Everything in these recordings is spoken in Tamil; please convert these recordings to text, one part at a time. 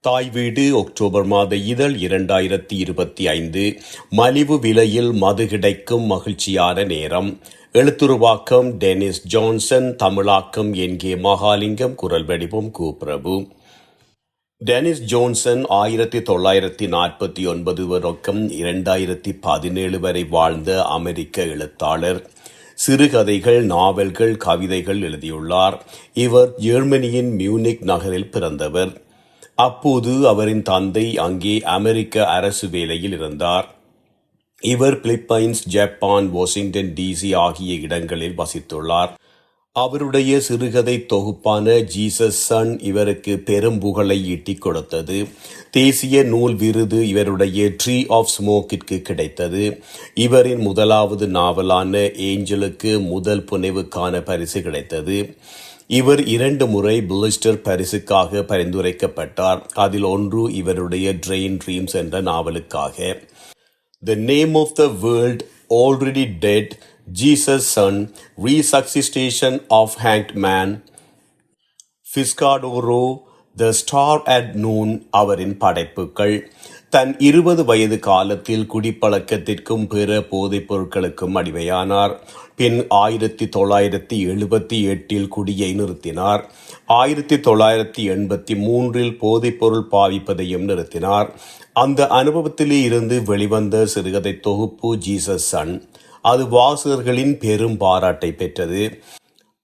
தாய் வீடு அக்டோபர் மாத இதழ் இரண்டாயிரத்தி இருபத்தி ஐந்து. மலிவு விலையில் மது கிடைக்கும் மகிழ்ச்சியான நேரம். எழுத்துருவாக்கம் டெனிஸ் ஜான்சன். தமிழாக்கம் என்கே மகாலிங்கம் குரல் வடிவம் கூப்பிரபு டெனிஸ் ஜோன்சன் ஆயிரத்தி தொள்ளாயிரத்தி நாற்பத்தி ஒன்பது வரைக்கும் இரண்டாயிரத்தி பதினேழு வரை வாழ்ந்த அமெரிக்க எழுத்தாளர். சிறுகதைகள் நாவல்கள் கவிதைகள் எழுதியுள்ளார். இவர் ஜெர்மனியின் மியூனிக் நகரில் பிறந்தவர். அப்போது அவரின் தந்தை அங்கே அமெரிக்க அரசு வேலையில் இருந்தார். இவர் பிலிப்பைன்ஸ் ஜப்பான் வாஷிங்டன் டிசி ஆகிய இடங்களில் வசித்துள்ளார். அவருடைய சிறுகதை தொகுப்பான ஜீசஸ் சன் இவருக்கு பெரும் புகழை ஈட்டிக் கொடுத்தது. தேசிய நூல் விருது இவருடைய ட்ரீ ஆஃப் ஸ்மோக்கிற்கு கிடைத்தது. இவரின் முதலாவது நாவலான ஏஞ்சலுக்கு முதல் புனைவுக்கான பரிசு கிடைத்தது. இவர் இரண்டு முறை புலிஸ்டர் பரிசுக்காக பரிந்துரைக்கப்பட்டார். அதில் ஒன்று இவருடைய ட்ரெயின் ட்ரீம்ஸ் என்ற நாவலுக்காக. The name of the world already dead Jesus son resuscitation of Hank man Fiskadoro the star at noon அவரின் படைப்புகள். தன் இருபது வயது காலத்தில் குடிப்பழக்கத்திற்கும் பிற போதைப் பொருட்களுக்கும் அடிமையானார். பின் ஆயிரத்தி தொள்ளாயிரத்தி எழுபத்தி எட்டில் குடியை நிறுத்தினார். ஆயிரத்தி தொள்ளாயிரத்தி எண்பத்தி மூன்றில் போதைப்பொருள் பாவிப்பதையும் நிறுத்தினார். அந்த அனுபவத்திலே இருந்து வெளிவந்த சிறுகதை தொகுப்பு ஜீசஸ் சன் அது வாசகர்களின் பெரும் பாராட்டை பெற்றது.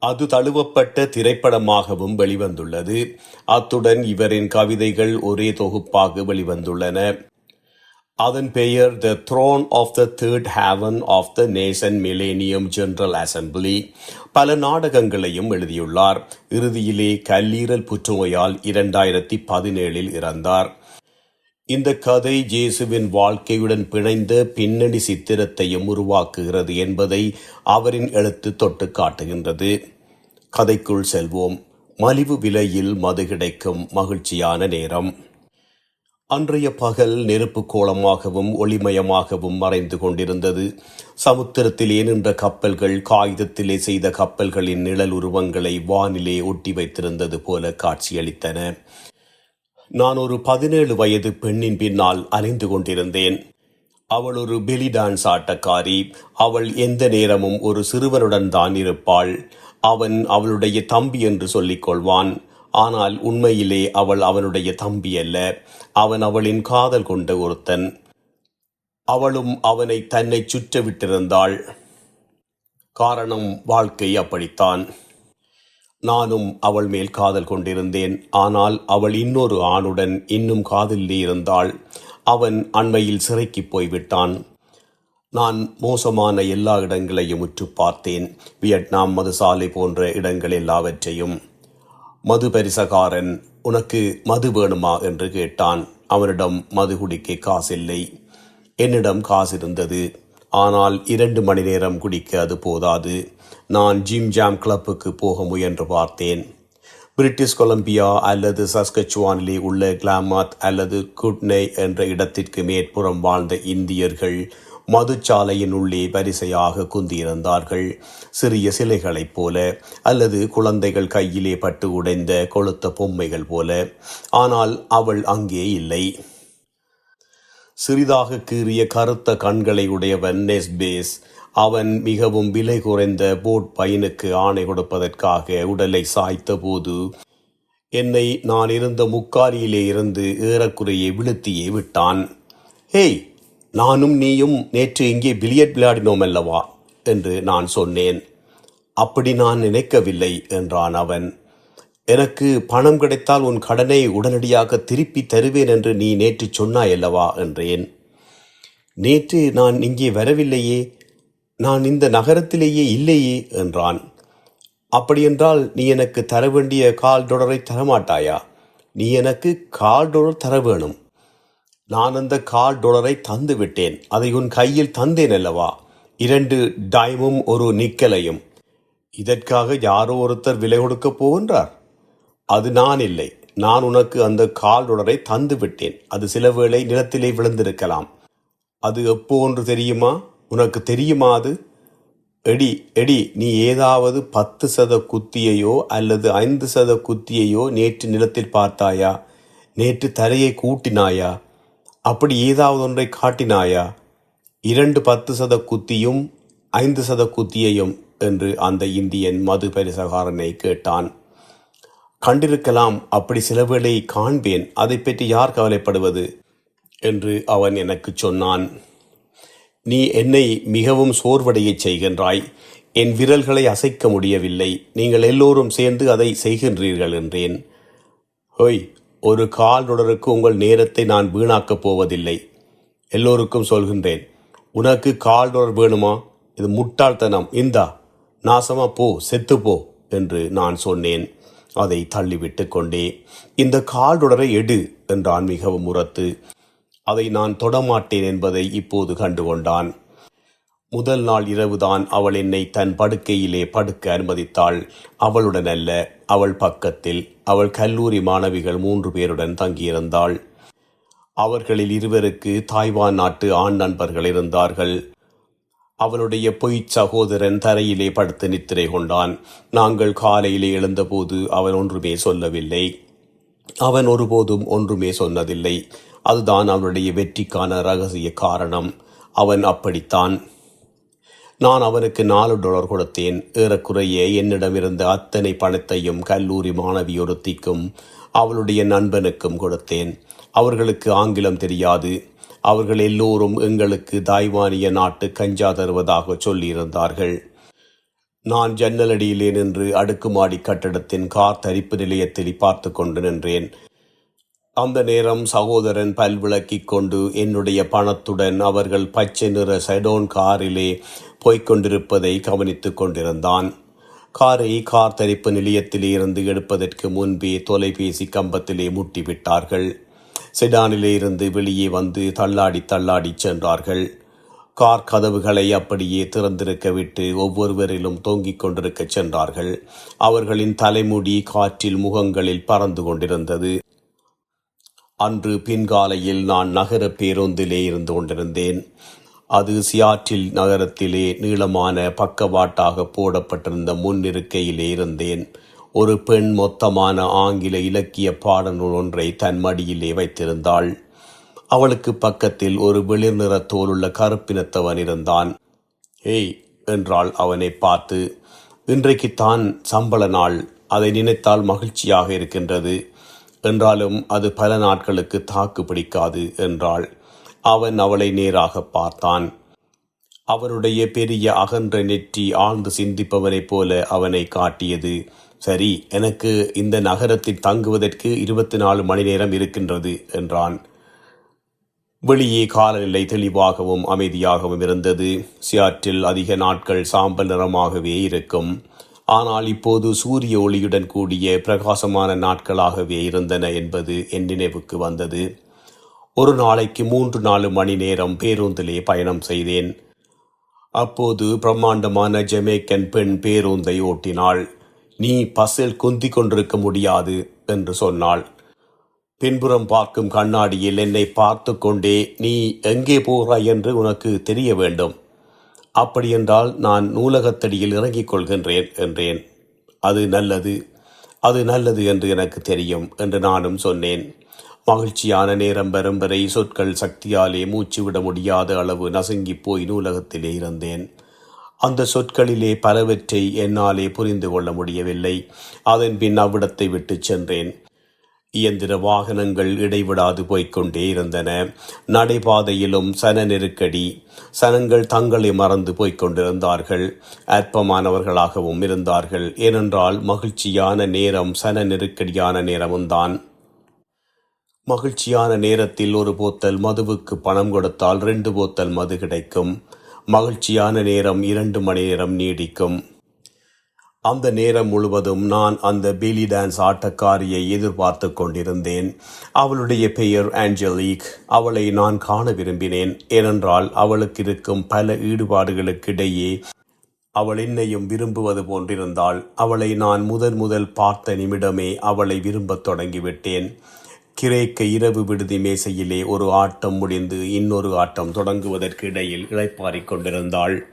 அது தழுவப்பட்ட திரைப்படமாகவும் வெளிவந்துள்ளது. அத்துடன் இவரின் கவிதைகள் ஒரே தொகுப்பாக வெளிவந்துள்ளன. அதன் பெயர் the throne of the third heaven of the nation millennium general assembly பல நாடகங்களையும் எழுதியுள்ளார். இறுதியிலே கல்லீரல் புற்றுநோயால் இரண்டாயிரத்தி பதினேழில் இறந்தார். இந்த கதை ஜேசுவின் வாழ்க்கையுடன் பிணைந்த பின்னணி சித்திரத்தையும் உருவாக்குகிறது என்பதை அவரின் எழுத்து தொட்டு காட்டுகின்றது. கதைக்குள் செல்வோம். மலிவு விலையில் மது கிடைக்கும் மகிழ்ச்சியான நேரம். அன்றைய பகல் நெருப்பு கோலமாகவும் ஒளிமயமாகவும் மறைந்து கொண்டிருந்தது. சமுத்திரத்திலே நின்ற கப்பல்கள் காகிதத்திலே செய்த கப்பல்களின் நிழல் உருவங்களை வானிலே ஒட்டி வைத்திருந்தது போல காட்சியளித்தன. நான் ஒரு பதினேழு வயது பெண்ணின் பின்னால் அலைந்து கொண்டிருந்தேன். அவள் ஒரு பெலி டான்ஸ் ஆட்டக்காரி. அவள் எந்த நேரமும் ஒரு சிறுவனுடன் தான் இருப்பாள். அவன் அவளுடைய தம்பி என்று சொல்லிக் கொள்வான் ஆனால் உண்மையிலே அவள் அவனுடைய தம்பி அல்ல. அவன் அவளின் காதல் கொண்ட ஒருத்தன். அவளும் அவனை தன்னை சுற்ற விட்டிருந்தாள் காரணம் வாழ்க்கை அப்படித்தான். நானும் அவள் மேல் காதல் கொண்டிருந்தேன். ஆனால் அவள் இன்னொரு ஆணுடன் இன்னும் காதலில் இருந்தாள். அவன் அண்மையில் சிறைக்கு போய்விட்டான். நான் மோசமான எல்லா இடங்களையும் உற்று பார்த்தேன். வியட்நாம் மதுசாலை போன்ற இடங்கள் எல்லாவற்றையும். மது பரிசகாரன் உனக்கு மது வேணுமா? என்று கேட்டான். அவனிடம் மது குடிக்க காசில்லை. என்னிடம் காசு இருந்தது. ஆனால் இரண்டு மணி நேரம் குடிக்க அது போதாது. நான் ஜிம் ஜாம் கிளப்புக்கு போக முயன்று பார்த்தேன். பிரிட்டிஷ் கொலம்பியா அல்லது சஸ்கச்சுவானிலே உள்ள கிளாமாத் அல்லது குட்னே என்ற இடத்திற்கு மேற்புறம் வாழ்ந்த இந்தியர்கள் மதுச்சாலையின் உள்ளே வரிசையாக குந்தியிருந்தார்கள். சிறிய சிலைகளைப் போல அல்லது குழந்தைகள் கையிலே பட்டு உடைந்த கொளுத்த பொம்மைகள் போல. ஆனால் அவள் அங்கே இல்லை. சிறிதாக கீறிய கருத்த கண்களை உடையவன் நெஸ்பேஸ். அவன் மிகவும் விலை குறைந்த போட் பையனுக்கு ஆணை கொடுப்பதற்காக உடலை சாய்த்த போது என்னை நான் இருந்த முக்காலியிலே இருந்து ஏறக்குறையே விழுத்தியே விட்டான். ஹேய் நானும் நீயும் நேற்று இங்கே பிலியட் விளையாடினோம் அல்லவா? என்று நான் சொன்னேன். அப்படி நான் நினைக்கவில்லை என்றான் அவன். எனக்கு பணம் கிடைத்தால் உன் கடனை உடனடியாக திருப்பி தருவேன் என்று நீ நேற்று சொன்னாய் அல்லவா? என்றேன். நேற்று நான் இங்கே வரவில்லையே நான் இந்த நகரத்திலேயே இல்லையே என்றான். அப்படியென்றால் நீ எனக்கு தர வேண்டிய கால் டொலரை தரமாட்டாயா? நீ எனக்கு கால் டொலர் தர வேணும். நான் அந்த கால் டொலரை தந்து விட்டேன் அதை உன் கையில் தந்தேன் அல்லவா? இரண்டு டைமும் ஒரு நிக்கலையும். இதற்காக யாரோ ஒருத்தர் விலை கொடுக்கப் போகின்றார். அது நான் இல்லை. நான் உனக்கு அந்த கால் டொலரை தந்து விட்டேன் அது சில வேளை நிலத்திலே விழுந்திருக்கலாம். அது எப்போ ஒன்று தெரியுமா? உனக்கு தெரியுமா அது? எடி எடி நீ ஏதாவது பத்து சத குத்தியையோ அல்லது ஐந்து சத குத்தியையோ நேற்று நிலத்தில் பார்த்தாயா? நேற்று தரையை கூட்டினாயா? அப்படி ஏதாவது ஒன்றை காட்டினாயா? இரண்டு பத்து சத குத்தியும் ஐந்து சத குத்தியையும் என்று அந்த இந்தியன் மது பரிசகாரனை கேட்டான். கண்டிருக்கலாம் அப்படி சில வேளை காண்பேன் அதை பற்றி யார் கவலைப்படுவது? என்று அவன் எனக்கு சொன்னான். நீ என்னை மிகவும் சோர்வடையச் செய்கின்றாய். என் விரல்களை அசைக்க முடியவில்லை. நீங்கள் எல்லோரும் சேர்ந்து அதை செய்கின்றீர்கள் என்றேன். ஹொய் ஒரு கால்தொடருக்கு உங்கள் நேரத்தை நான் வீணாக்கப் போவதில்லை. எல்லோருக்கும் சொல்கின்றேன். உனக்கு கால் தொடர் வேணுமா? இது முட்டாள்தனம். இந்தா நாசமா போ செத்துப்போ என்று நான் சொன்னேன். அதை தள்ளிவிட்டு கொண்டே இந்த கால் தொடரை எடு என்றான் மிகவும் உரத்து. அதை நான் தொடமாட்டேன் என்பதை இப்போது கண்டுகொண்டான். முதல் நாள் இரவுதான் அவள் என்னை தன் படுக்கையிலே படுக்க அனுமதித்தாள். அவளுடன் அல்ல அவள் பக்கத்தில் அவள் கல்லூரி மாணவிகள் மூன்று பேருடன் தங்கியிருந்தாள். அவர்களில் இருவருக்கு தாய்வான் நாட்டு ஆண் நண்பர்கள் இருந்தார்கள். அவளுடைய பொய்ச் சகோதரன் தரையிலே படுத்து நித்திரை கொண்டான். நாங்கள் காலையிலே எழுந்தபோது அவன் ஒன்றுமே சொல்லவில்லை. அவன் ஒருபோதும் ஒன்றுமே சொன்னதில்லை. அதுதான் அவனுடைய வெற்றிக்கான ரகசிய காரணம். அவன் அப்படித்தான். நான் அவனுக்கு நாலு டாலர் கொடுத்தேன். ஏறக்குறைய என்னிடமிருந்த அத்தனை பணத்தையும் கல்லூரி மாணவி ஒருத்திக்கும் அவளுடைய நண்பனுக்கும் கொடுத்தேன். அவர்களுக்கு ஆங்கிலம் தெரியாது. அவர்கள் எல்லோரும் எங்களுக்கு தாய்வானிய நாட்டு கஞ்சா தருவதாக சொல்லியிருந்தார்கள். நான் ஜன்னலடியிலே நின்று அடுக்குமாடி கட்டடத்தின் கார் தரிப்பு நிலையத்தில் பார்த்து கொண்டு நின்றேன். அந்த நேரம் சகோதரன் பல் விளக்கிக் கொண்டு என்னுடைய பணத்துடன் அவர்கள் பச்சை நிற செடோன் காரிலே போய்க்கொண்டிருப்பதை கவனித்து கொண்டிருந்தான். காரை கார் தரிப்பு நிலையத்திலே இருந்து எடுப்பதற்கு முன்பே தொலைபேசி கம்பத்திலே முட்டிவிட்டார்கள். செடானிலே இருந்து வெளியே வந்து தள்ளாடி தள்ளாடி சென்றார்கள். கார் கதவுகளை அப்படியே திறந்திருக்க விட்டு ஒவ்வொருவரிலும் தொங்கிக் கொண்டிருக்க சென்றார்கள். அவர்களின் தலைமுடி காற்றில் முகங்களில் பறந்து கொண்டிருந்தது. அன்று பின்காலையில் நான் நகர பேருந்திலே இருந்து கொண்டிருந்தேன். அது சியாற்றில் நகரத்திலே நீளமான பக்கவாட்டாக போடப்பட்டிருந்த முன்னிருக்கையிலே இருந்தேன். ஒரு பெண் மொத்தமான ஆங்கில இலக்கிய பாடநூல் ஒன்றை தன் மடியிலே வைத்திருந்தாள். அவளுக்கு பக்கத்தில் ஒரு வெளிர் நிற தோலுள்ள கருப்பினத்தவன் இருந்தான். ஏய் என்றாள் அவனை பார்த்து இன்றைக்குத்தான் சம்பள நாள். அதை நினைத்தால் மகிழ்ச்சியாக இருக்கின்றது. என்றாலும் அது பல நாட்களுக்கு தாக்கு பிடிக்காது என்றாள். அவன் அவளை நேராக பார்த்தான். அவனுடைய பெரிய அகன்ற நெற்றி ஆழ்ந்து சிந்திப்பவனைப் போல அவனை காட்டியது. சரி எனக்கு இந்த நகரத்தில் தங்குவதற்கு இருபத்தி நாலு மணி நேரம் இருக்கின்றது என்றான். வெளியே காலநிலை தெளிவாகவும் அமைதியாகவும் இருந்தது. சியாற்றில் அதிக நாட்கள் சாம்பல் நிறமாகவே இருக்கும். ஆனால் இப்போது சூரிய ஒளியுடன் கூடிய பிரகாசமான நாட்களாகவே இருந்தன என்பது என் நினைவுக்கு வந்தது. ஒரு நாளைக்கு மூன்று நாலு மணி நேரம் பேருந்திலே பயணம் செய்தேன். அப்போது பிரம்மாண்டமான ஜமேக்கன் பெண் பேருந்தை ஓட்டினாள். நீ பஸ்ஸில் குந்தி கொண்டிருக்க முடியாது என்று சொன்னாள். பின்புறம் பார்க்கும் கண்ணாடியில் என்னை பார்த்து கொண்டே நீ எங்கே போகிறாய் என்று உனக்கு தெரிய வேண்டும். அப்படியென்றால் நான் நூலகத்தடியில் இறங்கிக் கொள்கின்றேன் என்றேன். அது நல்லது அது நல்லது என்று எனக்கு தெரியும் என்று நானும் சொன்னேன். மகிழ்ச்சியான நேரம் வரும் வரை சொற்கள் சக்தியாலே மூச்சு விட முடியாத அளவு நசுங்கிப் போய் நூலகத்திலே இருந்தேன். அந்த சொற்களிலே பலவற்றை என்னாலே புரிந்து கொள்ள முடியவில்லை. அதன் பின் அவ்விடத்தை விட்டு சென்றேன். இயந்திர வாகனங்கள் இடைவிடாது போய்க்கொண்டே இருந்தன. நடைபாதையிலும் சன நெருக்கடி சனங்கள் தங்களை மறந்து போய்கொண்டிருந்தார்கள் அற்பமானவர்களாகவும் இருந்தார்கள். ஏனென்றால் மகிழ்ச்சியான நேரம் சன நெருக்கடியான நேரமும்தான். மகிழ்ச்சியான நேரத்தில் ஒரு போத்தல் மதுவுக்கு பணம் கொடுத்தால் ரெண்டு போத்தல் மது கிடைக்கும். மகிழ்ச்சியான நேரம் இரண்டு மணி நேரம் நீடிக்கும். அந்த நேரம் முழுவதும் நான் அந்த பேலி டான்ஸ் ஆட்டக்காரியை எதிர்பார்த்து கொண்டிருந்தேன். அவளுடைய பெயர் ஆஞ்சலிக் அவளை நான் காண விரும்பினேன். ஏனென்றால் அவளுக்கு இருக்கும் பல ஈடுபாடுகளுக்கிடையே அவள் என்னையும் விரும்புவது போன்றிருந்தாள். அவளை நான் முதன் முதல் பார்த்த நிமிடமே அவளை விரும்பத் தொடங்கிவிட்டேன். கிரேக்க இரவு விடுதி மேசையிலே ஒரு ஆட்டம் முடிந்து இன்னொரு ஆட்டம் தொடங்குவதற்கு இடையில் இளைப்பாறிக் கொண்டிருந்தாள்.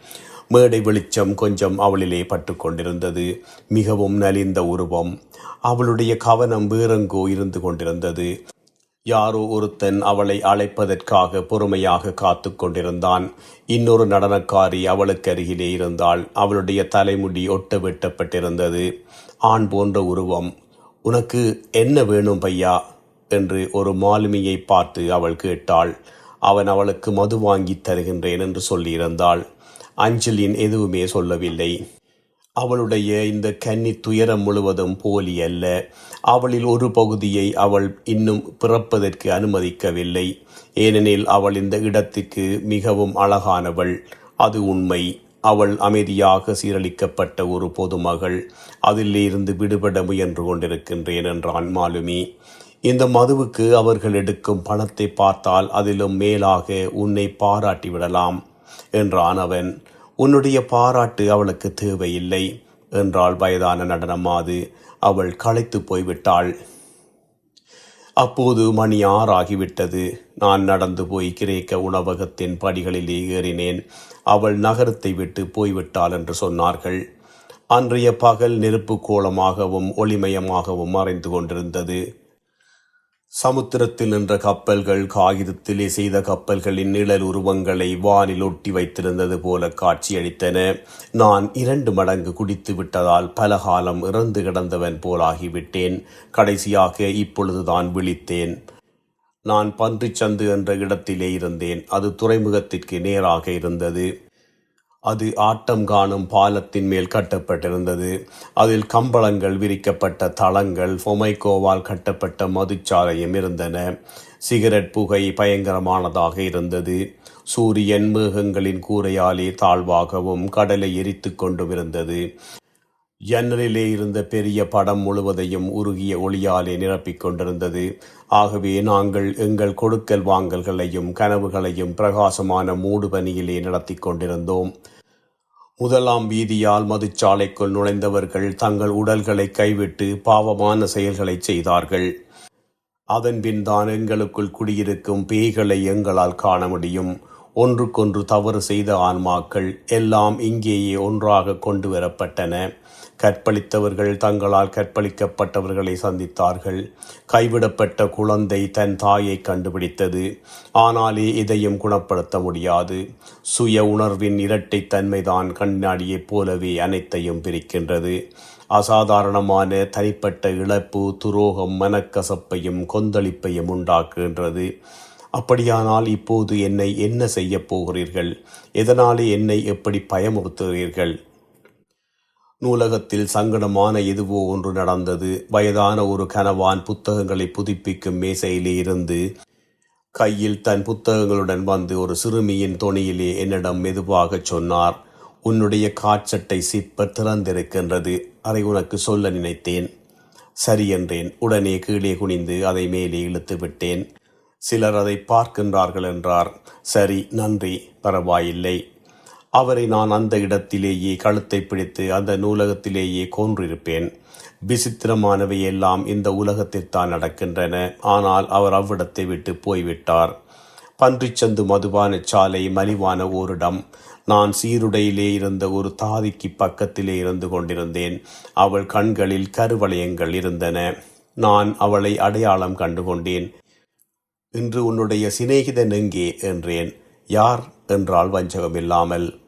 மேடை வெளிச்சம் கொஞ்சம் அவளிலே பட்டு கொண்டிருந்தது மிகவும் நலிந்த உருவம். அவளுடைய கவனம் வேறெங்கோ இருந்து கொண்டிருந்தது. யாரோ ஒருத்தன் அவளை அழைப்பதற்காக பொறுமையாக காத்து கொண்டிருந்தான். இன்னொரு நடனக்காரி அவளுக்கு அருகிலே இருந்தாள். அவளுடைய தலைமுடி ஒட்ட வெட்டப்பட்டிருந்தது. ஆண் போன்ற உருவம். உனக்கு என்ன வேணும் பையா? என்று ஒரு மாலுமியை பார்த்து அவள் கேட்டாள். அவன் அவளுக்கு மது வாங்கி தருகின்றேன் என்று சொல்லியிருந்தாள். அஞ்சலின் எதுவுமே சொல்லவில்லை. அவளுடைய இந்த கன்னி துயரம் முழுவதும் போலி அல்ல. அவளில் ஒரு பகுதியை அவள் இன்னும் பிறப்பதற்கு அனுமதிக்கவில்லை. ஏனெனில் அவள் இந்த இடத்துக்கு மிகவும் அழகானவள். அது உண்மை. அவள் அமைதியாக சீரழிக்கப்பட்ட ஒரு பொதுமகள். அதிலிருந்து விடுபட முயன்று கொண்டிருக்கின்றேன் என்றான் மாலுமி. இந்த மதுவுக்கு அவர்கள் எடுக்கும் பணத்தை பார்த்தால் அதிலும் மேலாக உன்னை பாராட்டி விடலாம் என்றான் அவன். உன்னுடைய பாராட்டு அவளுக்கு தேவையில்லை என்றாள் வயதான நடனமாது அவள் களைத்து போய்விட்டாள். அப்போது மணி ஆறாகிவிட்டது. நான் நடந்து போய் கிரேக்க உணவகத்தின் படிகளிலே ஏறினேன். அவள் நகரத்தை விட்டு போய்விட்டாள் என்று சொன்னார்கள். அன்றைய பகல் நெருப்பு கோலமாகவும் ஒளிமயமாகவும் மறைந்து கொண்டிருந்தது. சமுத்திரத்தில் நின்ற கப்பல்கள் காகிதத்திலே செய்த கப்பல்களின் நிழல் உருவங்களை வானில் ஒட்டி வைத்திருந்தது போல காட்சியளித்தன. நான் இரண்டு மடங்கு குடித்து விட்டதால் பல காலம் இறந்து கிடந்தவன் போலாகிவிட்டேன் கடைசியாக இப்பொழுதுதான் விழித்தேன். நான் பன்றிச்சந்து என்ற இடத்திலே இருந்தேன். அது துறைமுகத்திற்கு நேராக இருந்தது. அது ஆட்டம் காணும் பாலத்தின் மேல் கட்டப்பட்டிருந்தது. அதில் கம்பளங்கள் விரிக்கப்பட்ட தளங்கள் ஃபொமைகோவால் கட்டப்பட்ட மதுச்சாலையும் இருந்தன. சிகரெட் புகை பயங்கரமானதாக இருந்தது. சூரியன் மேகங்களின் கூரையாலே தாழ்வாகவும் கடலை எரித்து கொண்டும் இருந்தது. ஜன்னலிலே இருந்த பெரிய படம் முழுவதையும் உருகிய ஒளியாலே நிரப்பிக் கொண்டிருந்தது. ஆகவே நாங்கள் எங்கள் கொடுக்கல் வாங்கல்களையும் கனவுகளையும் பிரகாசமான மூடுபனியிலே நடத்தி கொண்டிருந்தோம். முதலாம் வீதியால் மதுச்சாலைக்குள் நுழைந்தவர்கள் தங்கள் உடல்களை கைவிட்டு பாவமான செயல்களை செய்தார்கள். அதன்பின் தான் எங்களுக்குள் குடியிருக்கும் பேய்களை எங்களால் காண முடியும். ஒன்றுக்கொன்று தவறு செய்த ஆன்மாக்கள் எல்லாம் இங்கேயே ஒன்றாக கொண்டு வரப்பட்டன கற்பழித்தவர்கள் தங்களால் கற்பழிக்கப்பட்டவர்களை சந்தித்தார்கள். கைவிடப்பட்ட குழந்தை தன் தாயை கண்டுபிடித்தது. ஆனாலே இதையும் குணப்படுத்த முடியாது. சுய உணர்வின் இரட்டைத்தன்மைதான் கண்ணாடியைப் போலவே அனைத்தையும் பிரிக்கின்றது. அசாதாரணமான தனிப்பட்ட இழப்பு துரோகம் மனக்கசப்பையும் கொந்தளிப்பையும் உண்டாக்குகின்றது. அப்படியானால் இப்போது என்னை என்ன செய்யப் போகிறீர்கள்? எதனாலே என்னை எப்படி பயமுறுத்துகிறீர்கள்? நூலகத்தில் சங்கடமான எதுவோ ஒன்று நடந்தது. வயதான ஒரு கனவான் புத்தகங்களை புதுப்பிக்கும் மேசையிலே இருந்து கையில் தன் புத்தகங்களுடன் வந்து ஒரு சிறுமியின் தொனியிலே என்னிடம் மெதுவாகச் சொன்னார். உன்னுடைய காட்சட்டை சிப்பர் திறந்திருக்கின்றது. அதை உனக்கு சொல்ல நினைத்தேன். சரி என்றேன். உடனே கீழே குனிந்து அதை மேலே இழுத்து விட்டேன். சிலர் அதை பார்க்கின்றார்கள் என்றார். சரி நன்றி பரவாயில்லை. அவரை நான் அந்த இடத்திலேயே கழுத்தை பிடித்து அந்த நூலகத்திலேயே கொன்றிருப்பேன். விசித்திரமானவை எல்லாம் இந்த உலகத்தில்தான் நடக்கின்றன. ஆனால் அவர் அவ்விடத்தை விட்டு போய்விட்டார். பன்றிச்சந்து மதுபான சாலை மலிவான ஓரிடம். நான் சீருடையிலே இருந்த ஒரு தாதிக்கு பக்கத்திலே இருந்து கொண்டிருந்தேன். அவள் கண்களில் கருவளையங்கள் இருந்தன. நான் அவளை அடையாளம் கண்டுகொண்டேன் இன்று உன்னுடைய சிநேகிதன் எங்கே என்றேன். யார் என்றால் வஞ்சகம் இல்லாமல்.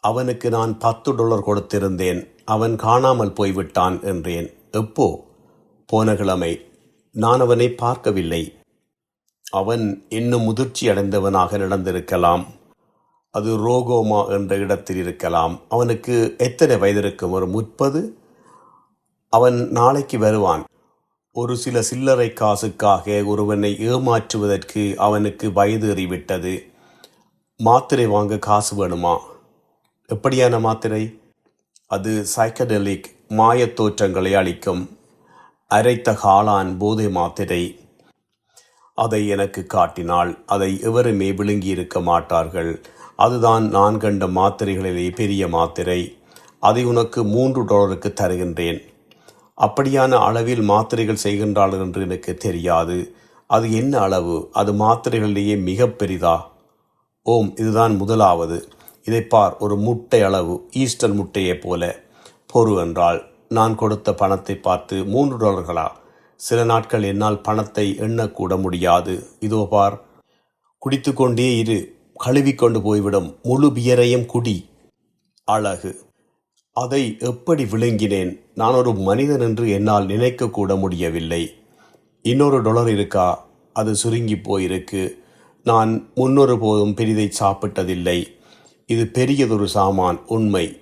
அவனுக்கு நான் பத்து டாலர் கொடுத்திருந்தேன். அவன் காணாமல் போய்விட்டான் என்றேன். எப்போ? போன கிழமை. நான் அவனை பார்க்கவில்லை. அவன் இன்னும் முதிர்ச்சி அடைந்தவனாக நடந்திருக்கலாம். அது ரோகோமா என்ற இடத்தில் இருக்கலாம். அவனுக்கு எத்தனை வயது இருக்கும் ஒரு முப்பது? அவன் நாளைக்கு வருவான். ஒரு சில சில்லறை காசுக்காக ஒருவனை ஏமாற்றுவதற்கு அவனுக்கு வயது ஏறிவிட்டது. மாத்திரை வாங்க காசு வேணுமா? எப்படியான மாத்திரை? அது சைக்கடலிக் மாயத் தோற்றங்களை அளிக்கும். அரைத்த காளான் போதை மாத்திரை. அதை எனக்கு காட்டினால் அதை எவருமே விழுங்கி இருக்க மாட்டார்கள். அதுதான் நான் கண்ட மாத்திரைகளிலே பெரிய மாத்திரை. அதை உனக்கு மூன்று டாலருக்கு தருகின்றேன். அப்படியான அளவில் மாத்திரைகள் செய்கின்றார்கள் என்று எனக்கு தெரியாது. அது என்ன அளவு? அது மாத்திரைகளிலேயே மிக பெரிதா? ஓம் இதுதான் முதலாவது. இதை பார் ஒரு முட்டை அளவு ஈஸ்டர் முட்டையைப் போல. பொறு என்றால் நான் கொடுத்த பணத்தை பார்த்து மூன்று டாலர்களா? சில நாட்கள் என்னால் பணத்தை எண்ணக்கூட முடியாது. இதோ பார். குடித்துக்கொண்டே இரு. கழுவிக்கொண்டு போய்விடும். முழு பியரையும் குடி. அழகு. அதை எப்படி விளங்கினேன்? நான் ஒரு மனிதன் என்று என்னால் நினைக்கக்கூட முடியவில்லை. இன்னொரு டொலர் இருக்கா? அது சுருங்கி போயிருக்கு. நான் முன்னொரு போதும் பெரிதை சாப்பிட்டதில்லை. இது பெரியதொரு சாமான் உண்மை.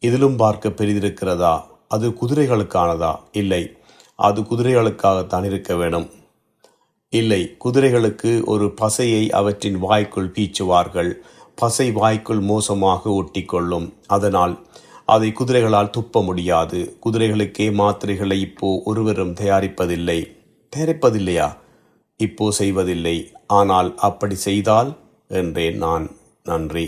இதிலும் பார்க்க பெரிதிருக்கிறதா? அது குதிரைகளுக்கானதா? இல்லை. அது குதிரைகளுக்காகத்தான் இருக்க வேணும். இல்லை. குதிரைகளுக்கு ஒரு பசையை அவற்றின் வாய்க்குள் பீச்சுவார்கள். பசை வாய்க்குள் மோசமாக ஒட்டிக்கொள்ளும். அதனால் அதை குதிரைகளால் துப்ப முடியாது. குதிரைகளுக்கே மாத்திரைகளை இப்போ ஒருவரும் தயாரிப்பதில்லை. தயாரிப்பதில்லையா? இப்போ செய்வதில்லை. ஆனால் அப்படி செய்தால் என்றேன் நான். நன்றி.